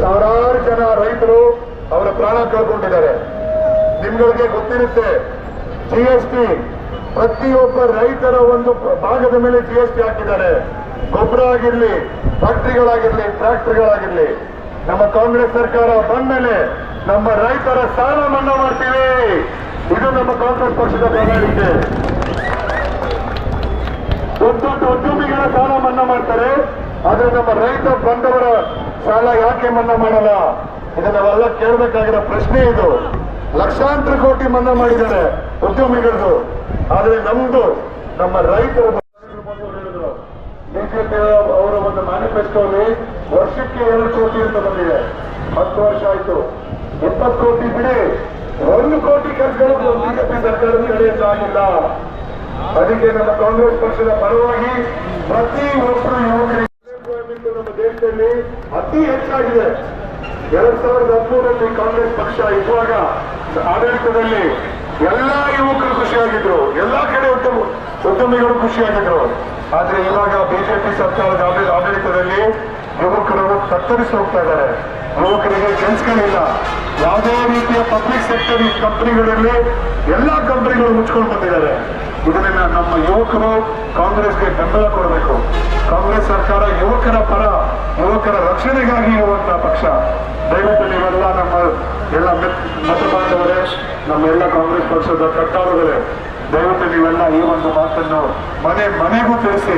ಸಾವಿರಾರು ಜನ ರೈತರು ಅವರ ಪ್ರಾಣ ಕಳ್ಕೊಂಡಿದ್ದಾರೆ. ನಿಮ್ಗಳಿಗೆ ಗೊತ್ತಿರುತ್ತೆ ಜಿ ಎಸ್ ಟಿ ಪ್ರತಿಯೊಬ್ಬ ರೈತರ ಒಂದು ಭಾಗದ ಮೇಲೆ ಜಿ ಎಸ್ ಟಿ ಹಾಕಿದ್ದಾರೆ. ಗೊಬ್ಬರ ಆಗಿರ್ಲಿ, ಫ್ಯಾಕ್ಟ್ರಿಗಳಾಗಿರ್ಲಿ, ಟ್ರ್ಯಾಕ್ಟರ್ಗಳಾಗಿರ್ಲಿ, ನಮ್ಮ ಕಾಂಗ್ರೆಸ್ ಸರ್ಕಾರ ಬಂದ್ಮೇಲೆ ನಮ್ಮ ರೈತರ ಸಾಲ ಮನ್ನಾ ಮಾಡ್ತೀವಿ. ಇದು ನಮ್ಮ ಕಾಂಗ್ರೆಸ್ ಪಕ್ಷದ ಬೆಳವಣಿಗೆ ದೊಡ್ಡ ದೊಡ್ಡ ಉದ್ಯಮಿಗಳ ಸಾಲ ಮನ್ನಾ ಮಾಡ್ತಾರೆ, ಆದ್ರೆ ನಮ್ಮ ರೈತ ಬಂದವರ ಸಾಲ ಯಾಕೆ ಮನ್ನಾ ಮಾಡಲ್ಲ? ಇದನ್ನ ನಾವೆಲ್ಲ ಕೇಳಬೇಕಾಗಿರೋ ಪ್ರಶ್ನೆ ಇದು. ಲಕ್ಷಾಂತರ ಕೋಟಿ ಮನ್ನಾ ಮಾಡಿದ್ದಾರೆ ಉದ್ಯಮಿಗಳದು. ಆದ್ರೆ ನಮ್ದು, ನಮ್ಮ ರೈತರ ಬಿಜೆಪಿ ಅವರ ಒಂದು ಮ್ಯಾನಿಫೆಸ್ಟೋಲಿ ವರ್ಷಕ್ಕೆ ಎರಡು ಕೋಟಿ ಅಂತ ಬಂದಿದೆ. ಹತ್ತು ವರ್ಷ ಆಯ್ತು. ಇಪ್ಪತ್ತು ಕೋಟಿ ಬಿಡಿ. ಒಂದು ಕೋಟಿ ಕೆಲಸಗಳು ಬಿಜೆಪಿ ಸರ್ಕಾರದ ಕಡೆಯಿಂದ ಆಗಿಲ್ಲ. ಅದಕ್ಕೆ ನಮ್ಮ ಕಾಂಗ್ರೆಸ್ ಪಕ್ಷದ ಪರವಾಗಿ ಪ್ರತಿ ಒಬ್ಬರು ಯುವಕರಿಗೆ Unemployment ನಮ್ಮ ದೇಶದಲ್ಲಿ ಅತಿ ಹೆಚ್ಚಾಗಿದೆ ಎರಡ್ ಸಾವಿರದ ಕಾಂಗ್ರೆಸ್ ಪಕ್ಷ ಇರುವಾಗ ಆಡಳಿತದಲ್ಲಿ ಎಲ್ಲಾ ಯುವಕರು ಖುಷಿಯಾಗಿದ್ರು. ಎಲ್ಲಾ ಕಡೆ ಉದ್ಯಮ ಉದ್ಯಮಿಗಳು ಖುಷಿಯಾಗಿದ್ರು. ಆದ್ರೆ ಇವಾಗ ಬಿಜೆಪಿ ಸರ್ಕಾರದ ಆಡಳಿ- ಆಡಳಿತದಲ್ಲಿ ಯುವಕರು ಕತ್ತರಿಸಿ ಹೋಗ್ತಾ ಇದ್ದಾರೆ. ಯುವಕರಿಗೆ ಕೆಲಸಗಳಿಲ್ಲ ಯಾವುದೇ ರೀತಿಯ ಪಬ್ಲಿಕ್ ಸೆಕ್ಟರ್ ಕಂಪನಿಗಳಲ್ಲಿ ಎಲ್ಲಾ ಕಂಪನಿಗಳು ಮುಚ್ಕೊಂಡು ಬಂದಿದ್ದಾರೆ. ಇದನ್ನ ನಮ್ಮ ಯುವಕರು ಕಾಂಗ್ರೆಸ್ಗೆ ಬೆಂಬಲ ಕೊಡಬೇಕು. ಕಾಂಗ್ರೆಸ್ ಸರ್ಕಾರ ಯುವಕರ ರಕ್ಷಣೆಗಾಗಿ ಇರುವಂತಹ ಪಕ್ಷ. ದಯವಿಟ್ಟು ನೀವೆಲ್ಲ ನಮ್ಮ ಎಲ್ಲ ಮಿತ್- ನಮ್ಮ ಎಲ್ಲ ಕಾಂಗ್ರೆಸ್ ಪಕ್ಷದ ಕಟ್ಟಾಳುಗಳೇ, ದಯವಿಟ್ಟು ನೀವೆಲ್ಲ ಈ ಒಂದು ಮಾತನ್ನು ಮನೆ ಮನೆಗೂ ತಿಳಿಸಿ,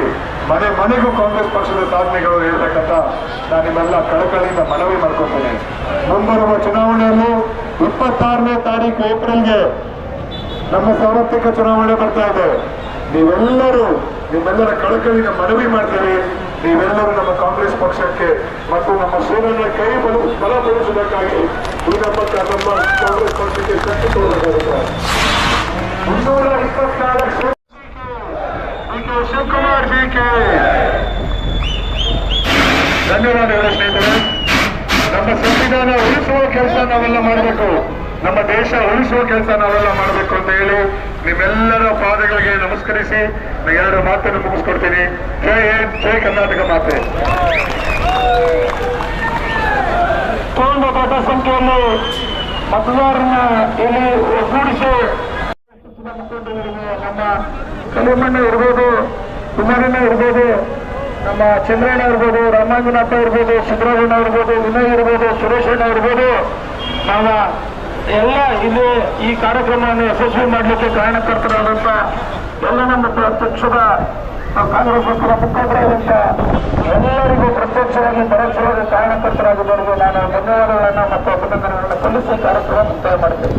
ಮನೆ ಮನೆಗೂ ಕಾಂಗ್ರೆಸ್ ಪಕ್ಷದ ಸಾಧನೆಗಳು ಹೇಳ್ತಕ್ಕಂಥ ನಾನು ನಿಮ್ಮೆಲ್ಲ ಕಳಕಳಿಯಿಂದ ಮನವಿ ಮಾಡ್ಕೊತೇನೆ ಮುಂಬರುವ ಚುನಾವಣೆಯಲ್ಲಿ ಇಪ್ಪತ್ತಾರನೇ ತಾರೀಕು ಏಪ್ರಿಲ್ಗೆ ನಮ್ಮ ಸಾರ್ವತ್ರಿಕ ಚುನಾವಣೆ ಬರ್ತಾ ಇದೆ. ನೀವೆಲ್ಲರೂ ನಿಮ್ಮೆಲ್ಲರ ಕಳಕಳಿನ ಮನವಿ ಮಾಡ್ತೀವಿ ನೀವೆಲ್ಲರೂ ನಮ್ಮ ಕಾಂಗ್ರೆಸ್ ಪಕ್ಷಕ್ಕೆ ಮತ್ತು ನಮ್ಮ ಶ್ರೀರನ್ನ ಕೈ ಬಲ ಬಲಪಡಿಸುವುದಕ್ಕಾಗಿ ನಮ್ಮ ಕಾಂಗ್ರೆಸ್ ಪಕ್ಷಕ್ಕೆ ಶಕ್ತಿ ತೋರಬೇಕಾಗುತ್ತೆ ಮುನ್ನೂರ ಇಪ್ಪತ್ನಾಲ್ಕು ಶಿವಕುಮಾರ್ ಜಿ ಧನ್ಯವಾದಗಳು ಸ್ನೇಹಿತರೆ. ನಮ್ಮ ಸಂವಿಧಾನ ಉಳಿಸುವ ಕೆಲಸ ನಾವೆಲ್ಲ ಮಾಡಬೇಕು. ನಮ್ಮ ದೇಶ ಉಳಿಸುವ ಕೆಲಸ ನಾವೆಲ್ಲ ಮಾಡಬೇಕು ಅಂತ ಹೇಳಿ ನಿಮ್ಮೆಲ್ಲರ ಪಾದಗಳಿಗೆ ನಮಸ್ಕರಿಸಿ ಎರಡು ಮಾತನ್ನು ಮುಗಿಸ್ಕೊಡ್ತೀನಿ. ಜೈ ಹಿಂದ್, ಜೈ ಕರ್ನಾಟಕ ಮಾತೆ. ಪೂರ್ಣ ದೊಡ್ಡ ಸಂಖ್ಯೆಯಲ್ಲಿ ಮತದಾರನ ಇಲ್ಲಿ ಒಗ್ಗೂಡಿಸಿ. ನಮ್ಮ ಕಲಿಮಣ್ಣ ಇರ್ಬೋದು, ಕುಮಾರಣ್ಣ ಇರ್ಬೋದು, ನಮ್ಮ ಚಂದ್ರಣ್ಣ ಇರ್ಬೋದು ರಾಮಾಂಜನಪ್ಪ ಇರ್ಬೋದು ಸಿದ್ದರಾಮಣ್ಣ ಇರ್ಬೋದು, ವಿನಯ್ ಇರ್ಬೋದು ಸುರೇಶಣ್ಣ ಇರ್ಬೋದು. ನಮ್ಮ ಎಲ್ಲ ಇಲ್ಲಿ ಈ ಕಾರ್ಯಕ್ರಮವನ್ನು ಯಶಸ್ವಿ ಮಾಡಲಿಕ್ಕೆ ಕಾರಣಕರ್ತರಾದಂಥ ಎಲ್ಲ ನಮ್ಮ ಪಕ್ಷದ ಕಾಂಗ್ರೆಸ್ ಪಕ್ಷದ ಎಲ್ಲರಿಗೂ ಪ್ರತ್ಯಕ್ಷವಾಗಿ ಪರೋಕ್ಷವಾಗಿ ಕಾರಣಕರ್ತರಾಗಿದ್ದವರಿಗೆ ನಾನು ಧನ್ಯವಾದಗಳನ್ನು ಮತ್ತು ಅಭಿನಂದನೆಗಳನ್ನು ಸಲ್ಲಿಸಿ ಕಾರ್ಯಕ್ರಮ ಮುಕ್ತಾಯ ಮಾಡ್ತೇನೆ.